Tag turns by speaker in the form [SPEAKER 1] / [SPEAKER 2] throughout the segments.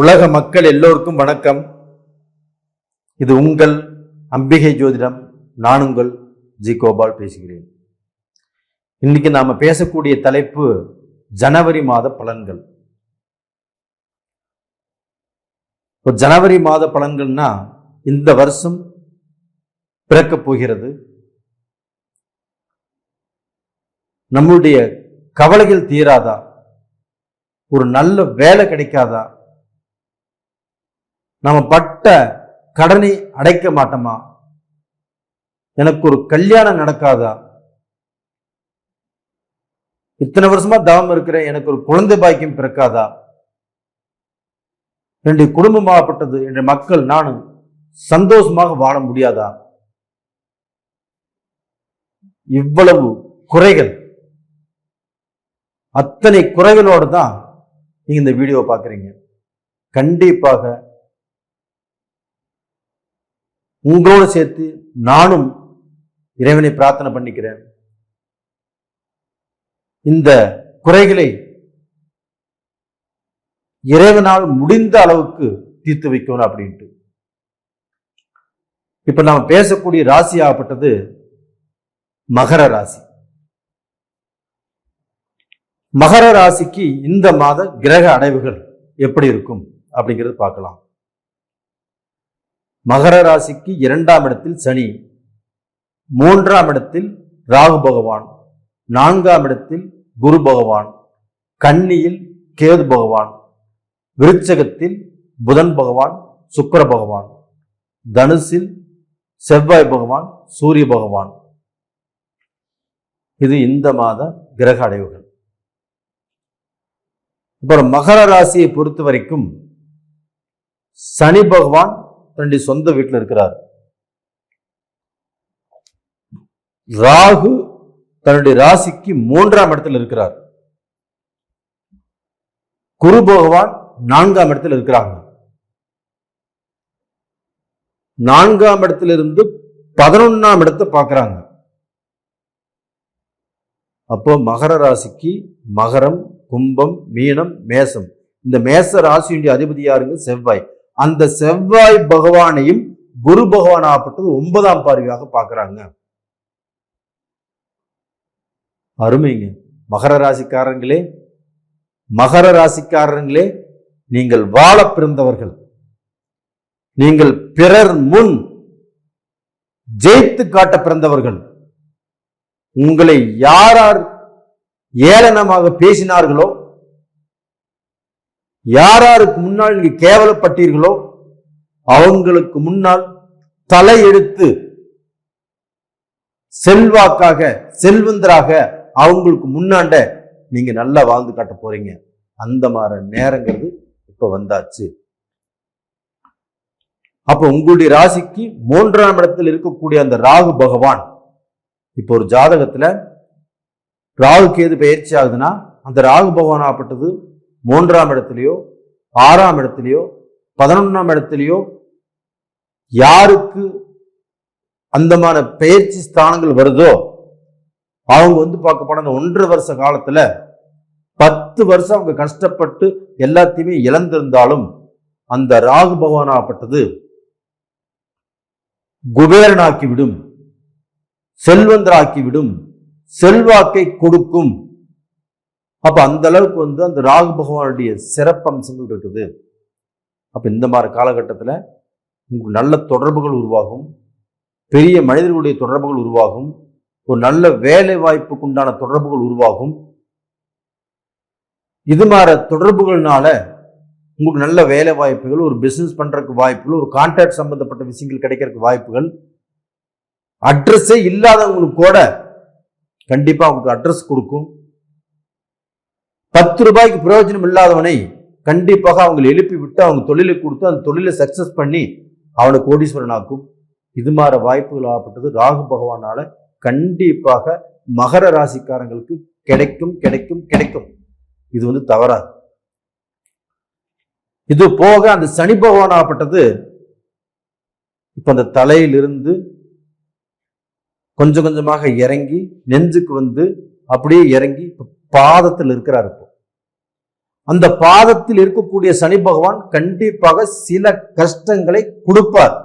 [SPEAKER 1] உலக மக்கள் எல்லோருக்கும் வணக்கம். இது உங்கள் அம்பிகை ஜோதிடம். நான் உங்கள் ஜி கோபால் பேசுகிறேன். இன்னைக்கு நாம பேசக்கூடிய தலைப்பு ஜனவரி மாத பலன்கள். இப்போ ஜனவரி மாத பலன்கள்னா இந்த வருஷம் பிறக்கப் போகிறது. நம்மளுடைய கவலைகள் தீராதா? ஒரு நல்ல வேலை கிடைக்காதா? நம்ம பட்ட கடனை அடைக்க மாட்டோமா? எனக்கு ஒரு கல்யாணம் நடக்காதா? இத்தனை வருஷமா தவம் இருக்கிறேன் எனக்கு ஒரு குழந்தை பாக்கியம் பிறக்காதா? என்னுடைய குடும்பமாகப்பட்டது என்னுடைய மக்கள் நானும் சந்தோஷமாக வாழ முடியாதா? இவ்வளவு குறைகள். அத்தனை குறைகளோடு தான் நீங்க இந்த வீடியோவை பார்க்குறீங்க. கண்டிப்பாக உங்களோடு சேர்த்து நானும் இறைவனை பிரார்த்தனை பண்ணிக்கிறேன். இந்த குறைகளை இறைவனால் முடிந்த அளவுக்கு தீர்த்து வைக்கணும் அப்படின்ட்டு. இப்ப நாம் பேசக்கூடிய ராசி ஆகப்பட்டது மகர ராசி. மகர ராசிக்கு இந்த மாத கிரக அடைவுகள் எப்படி இருக்கும் அப்படிங்கிறது பார்க்கலாம். மகர ராசிக்கு இரண்டாம் இடத்தில் சனி மூன்றாம் இடத்தில் ராகு பகவான் நான்காம் இடத்தில் குரு பகவான் கன்னியில் கேது பகவான் விருச்சகத்தில் புதன் பகவான் சுக்கர பகவான் தனுசில் செவ்வாய் பகவான் சூரிய பகவான். இது இந்த மாத கிரக அடைவுகள். அப்புறம் மகர ராசியை பொறுத்த வரைக்கும் சனி பகவான் தன்னுடைய சொந்த வீட்டில் இருக்கிறார். ராகு தன்னுடைய ராசிக்கு மூன்றாம் இடத்தில் இருக்கிறார். குரு பகவான் நான்காம் இடத்தில் இருக்கிறாங்க நான்காம் இடத்திலிருந்து பதினொன்னாம் இடத்தை பார்க்குறாங்க. அப்போ மகர ராசிக்கு மகரம் கும்பம் மீனம் மேசம். இந்த மேச ராசியுடைய அதிபதி யாருங்க? செவ்வாய். அந்த செவ்வாய் பகவானையும் குரு பகவான் ஆகப்பட்டது ஒன்பதாம் பார்வையாக பார்க்குறாங்க. அருமைங்க. மகர ராசிக்காரங்களே மகர ராசிக்காரங்களே நீங்கள் வாழ பிறந்தவர்கள். நீங்கள் பிறர் முன் ஜெயித்து காட்ட பிறந்தவர்கள். உங்களை யாரார் ஏளனமாக பேசினார்களோ யாராருக்கு முன்னால் நீங்க கேவலப்பட்டீர்களோ அவங்களுக்கு முன்னால் தலையெடுத்து செல்வாக்காக செல்வந்தராக அவங்களுக்கு முன்னாண்ட நீங்க நல்லா வாழ்ந்து காட்ட போறீங்க. அந்த மாதிரி நேரங்கிறது இப்ப வந்தாச்சு. அப்ப உங்களுடைய ராசிக்கு மூன்றாம் இடத்தில் இருக்கக்கூடிய அந்த ராகு பகவான் இப்போ ஒரு ஜாதகத்துல ராகு கேது பயிற்சி ஆகுதுன்னா அந்த ராகு பகவான் ஆகப்பட்டது மூன்றாம் இடத்துலையோ ஆறாம் இடத்துலயோ பதினொன்றாம் இடத்துலயோ யாருக்கு அந்தமான பயிற்சி ஸ்தானங்கள் வருதோ அவங்க வந்து பார்க்க போன அந்த ஒன்றரை வருஷ காலத்துல பத்து வருஷம் அவங்க கஷ்டப்பட்டு எல்லாத்தையுமே இழந்திருந்தாலும் அந்த ராகு பகவான் ஆகப்பட்டது குபேரனாக்கி விடும் செல்வந்தராக்கி விடும் செல்வாக்கை கொடுக்கும் அப்போ அந்த அளவுக்கு வந்து அந்த ராகு பகவானுடைய சிறப்பம்சங்கள் இருக்குது. அப்போ இந்த மாதிரி காலகட்டத்தில் உங்களுக்கு நல்ல தொடர்புகள் உருவாகும். பெரிய மனிதர்களுடைய தொடர்புகள் உருவாகும். ஒரு நல்ல வேலை வாய்ப்புக்கு உண்டான தொடர்புகள் உருவாகும். இது மாதிரி தொடர்புகள்னால உங்களுக்கு நல்ல வேலை வாய்ப்புகள் ஒரு பிஸ்னஸ் பண்ணுறதுக்கு வாய்ப்புகள் ஒரு கான்ட்ராக்ட் சம்மந்தப்பட்ட விஷயங்கள் கிடைக்கிறதுக்கு வாய்ப்புகள். அட்ரஸே இல்லாதவங்களுக்கு கூட கண்டிப்பாக அவங்களுக்கு அட்ரஸ் கொடுக்கும். பத்து ரூபாய்க்கு பிரயோஜனம் இல்லாதவனை கண்டிப்பாக அவங்களை எழுப்பி விட்டு அவங்க தொழிலை கொடுத்து அந்த தொழிலை சக்சஸ் பண்ணி அவனை கோடீஸ்வரன் ஆக்கும். இது மாதிரி வாய்ப்புகள் ஆகப்பட்டது. ராகு பகவானால கண்டிப்பாக மகர ராசிக்காரங்களுக்கு கிடைக்கும் கிடைக்கும் கிடைக்கும். இது வந்து தவறாது. இது போக அந்த சனி பகவான் ஆகப்பட்டது. இப்ப அந்த தலையிலிருந்து கொஞ்சம் கொஞ்சமாக இறங்கி நெஞ்சுக்கு வந்து அப்படியே இறங்கி இப்ப பாதத்தில் இருக்கிறார் இப்போ. அந்த பாதத்தில் இருக்கக்கூடிய சனி பகவான் கண்டிப்பாக சில கஷ்டங்களை கொடுப்பார்.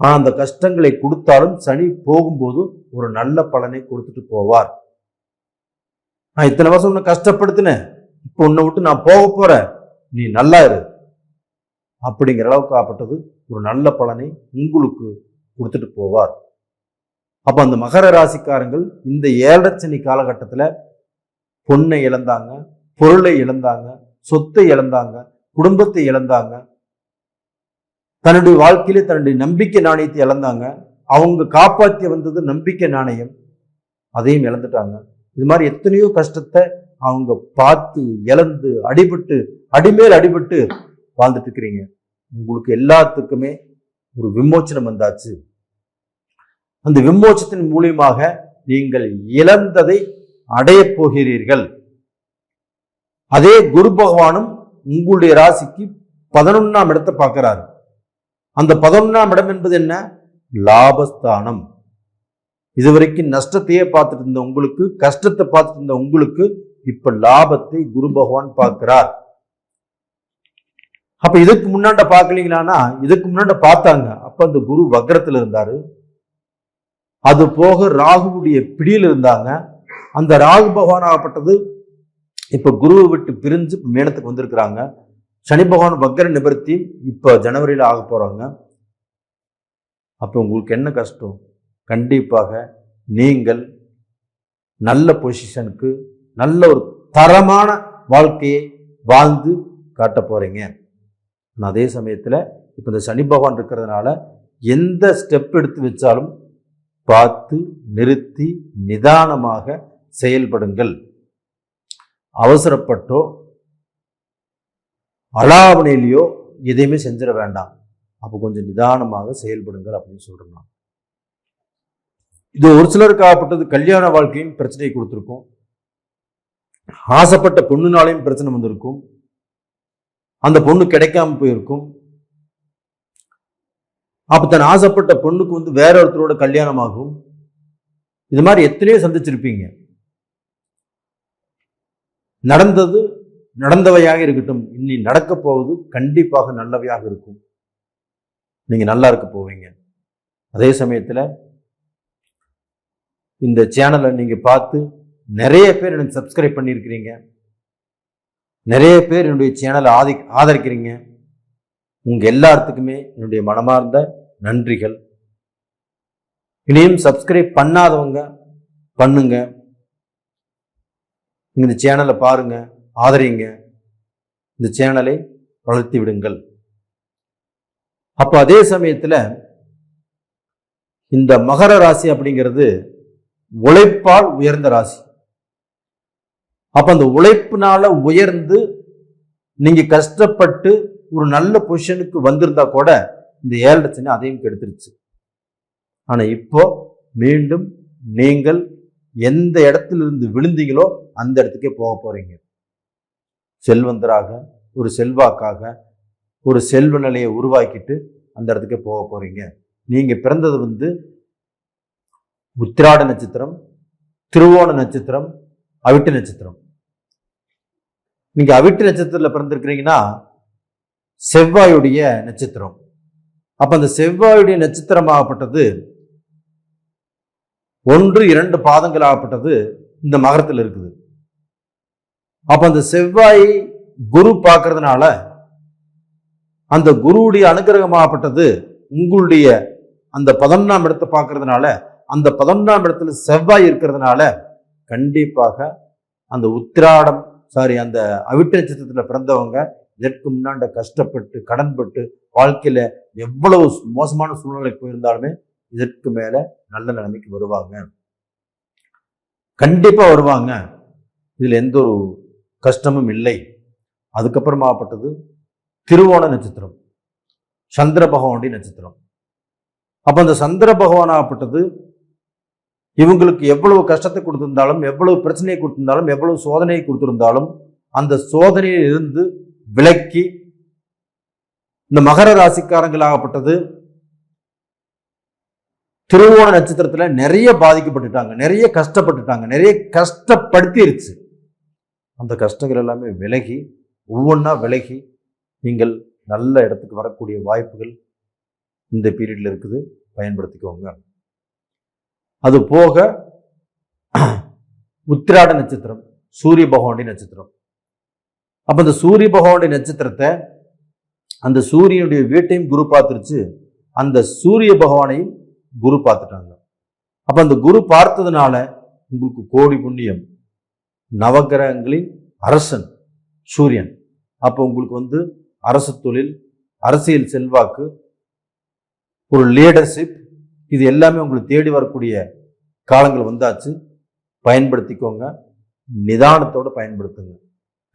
[SPEAKER 1] ஆனால் அந்த கஷ்டங்களை கொடுத்தாலும் சனி போகும்போது ஒரு நல்ல பலனை கொடுத்துட்டு போவார். நான் இத்தனை வருஷம் உன்னை கஷ்டப்படுத்தினேன். இப்போ உன்னை விட்டு நான் போக போறேன். நீ நல்லா இரு. அப்படிங்கிற அளவுக்கு ஆப்பட்டது ஒரு நல்ல பலனை உங்களுக்கு கொடுத்துட்டு போவார். அப்போ அந்த மகர ராசிக்காரங்கள் இந்த ஏழரை சனி காலகட்டத்தில் பொண்ணை இழந்தாங்க பொருளை இழந்தாங்க சொத்தை இழந்தாங்க குடும்பத்தை இழந்தாங்க. தன்னுடைய வாழ்க்கையில தன்னுடைய நம்பிக்கை நாணயத்தை இழந்தாங்க. அவங்க காப்பாற்றி வந்தது நம்பிக்கை நாணயம். அதையும் இழந்துட்டாங்க. இது மாதிரி எத்தனையோ கஷ்டத்தை அவங்க பார்த்து இழந்து அடிபட்டு அடிமேல் அடிபட்டு வாழ்ந்துட்டு இருக்கிறீங்க. உங்களுக்கு எல்லாத்துக்குமே ஒரு விமோச்சனம் வந்தாச்சு. அந்த விமோச்சத்தின் மூலியமாக நீங்கள் இழந்ததை அடையப் போகிறீர்கள் அதே குரு பகவானும் உங்களுடைய ராசிக்கு பதினொன்னாம் இடத்தை பார்க்கிறாரு. அந்த பதினொன்னாம் இடம் என்பது என்ன? லாபஸ்தானம். இதுவரைக்கும் நஷ்டத்தையே பார்த்துட்டு இருந்த உங்களுக்கு கஷ்டத்தை பார்த்துட்டு இருந்த உங்களுக்கு இப்ப லாபத்தை குரு பகவான் பார்க்கிறார். அப்ப இதுக்கு முன்னாண்ட பார்க்கலீங்களான்னா இதுக்கு முன்னாண்ட பார்த்தாங்க. அப்ப அந்த குரு வக்ரத்துல இருந்தாரு. அது போக ராகுவுடைய பிடியில் இருந்தாங்க. அந்த ராகு பகவான் ஆகப்பட்டது. இப்போ குருவை விட்டு பிரிஞ்சு மேனத்துக்கு மேடத்துக்கு வந்திருக்கிறாங்க. சனி பகவான் வக்கர நிவர்த்தி இப்போ ஜனவரியில் ஆக போகிறாங்க அப்போ உங்களுக்கு என்ன கஷ்டம்? கண்டிப்பாக நீங்கள் நல்ல பொசிஷனுக்கு நல்ல ஒரு தரமான வாழ்க்கையை வாழ்ந்து காட்ட போகிறீங்க ஆனால் அதே சமயத்தில் இப்போ இந்த சனி பகவான் இருக்கிறதுனால எந்த ஸ்டெப் எடுத்து வச்சாலும் பார்த்து நிறுத்தி நிதானமாக செயல்படுங்கள். அவசரப்பட்டோ அலாவணையிலையோ எதையுமே செஞ்சிட வேண்டாம். அப்போ கொஞ்சம் நிதானமாக செயல்படுங்கள் அப்படின்னு சொல்கிறோம் இது ஒரு சிலருக்காகப்பட்டது கல்யாண வாழ்க்கையும் பிரச்சனையை கொடுத்துருக்கும். ஆசைப்பட்ட பொண்ணுனாலையும் பிரச்சனை வந்திருக்கும். அந்த பொண்ணு கிடைக்காம போயிருக்கும். அப்போ தன் ஆசைப்பட்ட பொண்ணுக்கு வந்து வேற ஒருத்தரோட கல்யாணம் ஆகும் இது மாதிரி எத்தனையோ சந்திச்சிருப்பீங்க. நடந்தது நடந்தவையாக இருக்கட்டும். இனி நடக்க போவது கண்டிப்பாக நல்லவையாக இருக்கும். நீங்கள் நல்லா இருக்க போவீங்க. அதே சமயத்தில் இந்த சேனலை நீங்கள் பார்த்து நிறைய பேர் எனக்கு சப்ஸ்கிரைப் பண்ணியிருக்கிறீங்க. நிறைய பேர் என்னுடைய சேனலை ஆதி ஆதரிக்கிறீங்க. உங்கள் எல்லாத்துக்குமே என்னுடைய மனமார்ந்த நன்றிகள். இனியும் சப்ஸ்கிரைப் பண்ணாதவங்க பண்ணுங்கள் நீங்கள் இந்த சேனலை பாருங்கள் ஆதரிங்க. இந்த சேனலை வளர்த்தி விடுங்கள். அப்போ அதே சமயத்தில் இந்த மகர ராசி அப்படிங்கிறது உழைப்பால் உயர்ந்த ராசி. அப்ப அந்த உழைப்பினால உயர்ந்து நீங்க கஷ்டப்பட்டு ஒரு நல்ல பொசிஷனுக்கு வந்திருந்தா கூட இந்த ஏழரை அதையும் கெடுத்துருச்சு. ஆனா இப்போ மீண்டும் நீங்கள் எந்த இடத்துல இருந்து விழுந்தீங்களோ அந்த இடத்துக்கே போக போறீங்க. செல்வந்தராக ஒரு செல்வாக்காக ஒரு செல்வ நிலையை உருவாக்கிட்டு அந்த இடத்துக்கே போக போறீங்க. நீங்க பிறந்தது வந்து உத்திராட நட்சத்திரம் திருவோண நட்சத்திரம் அவிட்டு நட்சத்திரம். நீங்க அவிட்டு நட்சத்திரத்தில் பிறந்திருக்கிறீங்கன்னா செவ்வாயுடைய நட்சத்திரம். அப்ப அந்த செவ்வாயுடைய நட்சத்திரமாகப்பட்டது ஒன்று இரண்டு பாதங்கள் ஆகப்பட்டது இந்த மகரத்தில் இருக்குது. அப்ப அந்த செவ்வாய் குரு பார்க்கறதுனால அந்த குருவுடைய அனுகிரகமாகப்பட்டது உங்களுடைய அந்த பதினொன்றாம் இடத்தை பார்க்கறதுனால அந்த பதினொன்றாம் இடத்துல செவ்வாய் இருக்கிறதுனால கண்டிப்பாக அந்த உத்திராடம் சாரி அந்த அவிட்ட நட்சத்திரத்தில் பிறந்தவங்க இதற்கு முன்னாண்ட கஷ்டப்பட்டு கடன்பட்டு வாழ்க்கையில் எவ்வளவு மோசமான சூழ்நிலைக்கு போயிருந்தாலுமே இதற்கு மேலே நல்ல நிலைமைக்கு வருவாங்க. கண்டிப்பா வருவாங்க. இதுல எந்த ஒரு கஷ்டமும் இல்லை. அதுக்கப்புறமாகப்பட்டது திருவோண நட்சத்திரம். சந்திர பகவானுடைய நட்சத்திரம். அப்ப அந்த சந்திர பகவானாகப்பட்டது இவங்களுக்கு எவ்வளவு கஷ்டத்தை கொடுத்திருந்தாலும் எவ்வளவு பிரச்சனையை கொடுத்திருந்தாலும் எவ்வளவு சோதனையை கொடுத்திருந்தாலும் அந்த சோதனையில் இருந்து விலக்கி இந்த மகர ராசிக்காரங்களாகப்பட்டது திருவோண நட்சத்திரத்தில் நிறைய பாதிக்கப்பட்டுட்டாங்க நிறைய கஷ்டப்பட்டுட்டாங்க நிறைய கஷ்டப்படுத்திருச்சு. அந்த கஷ்டங்கள் எல்லாமே விலகி ஒவ்வொன்றா விலகி நீங்கள் நல்ல இடத்துக்கு வரக்கூடிய வாய்ப்புகள் இந்த பீரியடில் இருக்குது. பயன்படுத்திக்கோங்க. அது போக உத்திராட நட்சத்திரம் சூரிய பகவானுடைய நட்சத்திரம். அப்போ இந்த சூரிய பகவானுடைய நட்சத்திரத்தை அந்த சூரியனுடைய வீட்டையும் குரு பார்த்துருச்சு. அந்த சூரிய பகவானையும் குரு பார்த்துட்டாங்க. அப்ப அந்த குரு பார்த்ததுனால உங்களுக்கு கோடி புண்ணியம். நவகிரகங்களின் அரசன் சூரியன். அப்போ உங்களுக்கு வந்து அரசு தொழில் அரசியல் செல்வாக்கு ஒரு லீடர்ஷிப் இது எல்லாமே உங்களுக்கு தேடி வரக்கூடிய காலங்கள் வந்தாச்சு. பயன்படுத்திக்கோங்க. நிதானத்தோடு பயன்படுத்துங்க.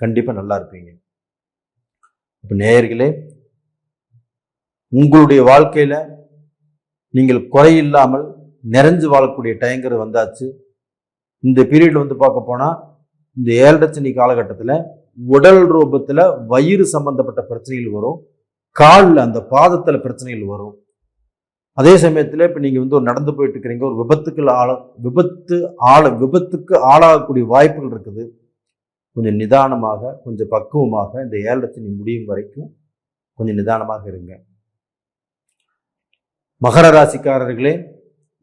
[SPEAKER 1] கண்டிப்பாக நல்லா இருப்பீங்க. இப்போ நேயர்களே உங்களுடைய வாழ்க்கையில நீங்கள் குறை இல்லாமல் நிறைஞ்சு வாழக்கூடிய டைங்கிறது வந்தாச்சு. இந்த பீரியடில் வந்து பார்க்க போனால் இந்த ஏழரை காலகட்டத்தில் உடல் ரூபத்தில் வயிறு சம்பந்தப்பட்ட பிரச்சனைகள் வரும். காலில் அந்த பாதத்தில் பிரச்சனைகள் வரும். அதே சமயத்தில் இப்போ நீங்கள் வந்து ஒரு நடந்து போயிட்டு இருக்கிறீங்க ஒரு விபத்துக்கு ஆள விபத்து ஆள விபத்துக்கு ஆளாகக்கூடிய வாய்ப்புகள் இருக்குது. கொஞ்சம் நிதானமாக கொஞ்சம் பக்குவமாக இந்த ஏழரை முடியும் வரைக்கும் கொஞ்சம் நிதானமாக இருங்க. மகர ராசிக்காரர்களே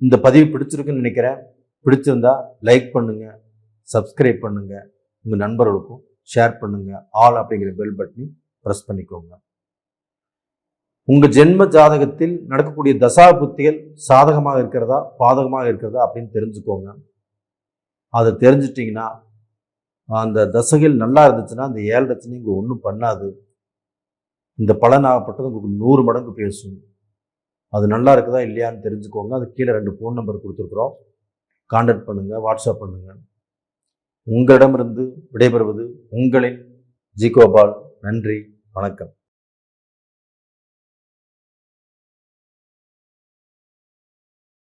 [SPEAKER 1] இந்த பதிவு பிடிச்சிருக்குன்னு நினைக்கிறேன். பிடிச்சிருந்தா லைக் பண்ணுங்க சப்ஸ்கிரைப் பண்ணுங்க. உங்க நண்பர்களுக்கும் ஷேர் பண்ணுங்க. ஆல் அப்படிங்கிற பெல் பட்டனை ப்ரெஸ் பண்ணிக்கோங்க. உங்க ஜென்ம ஜாதகத்தில் நடக்கக்கூடிய தசா புத்திகள் சாதகமாக இருக்கிறதா பாதகமாக இருக்கிறதா அப்படின்னு தெரிஞ்சுக்கோங்க. அதை தெரிஞ்சிட்டிங்கன்னா அந்த தசைகள் நல்லா இருந்துச்சுன்னா அந்த ஏழு லட்சம் இங்கே ஒன்றும் பண்ணாது. இந்த பலனாகப்பட்டது உங்களுக்கு நூறு மடங்கு பேசும். அது நல்லா இருக்குதா இல்லையான்னு தெரிஞ்சுக்கோங்க. அது கீழே ரெண்டு ஃபோன் நம்பர் கொடுத்துருக்குறோம். கான்டாக்ட் பண்ணுங்கள் வாட்ஸ்அப் பண்ணுங்கள் உங்களிடமிருந்து விடைபெறுவது உங்களின் ஜிகோபால். நன்றி வணக்கம்.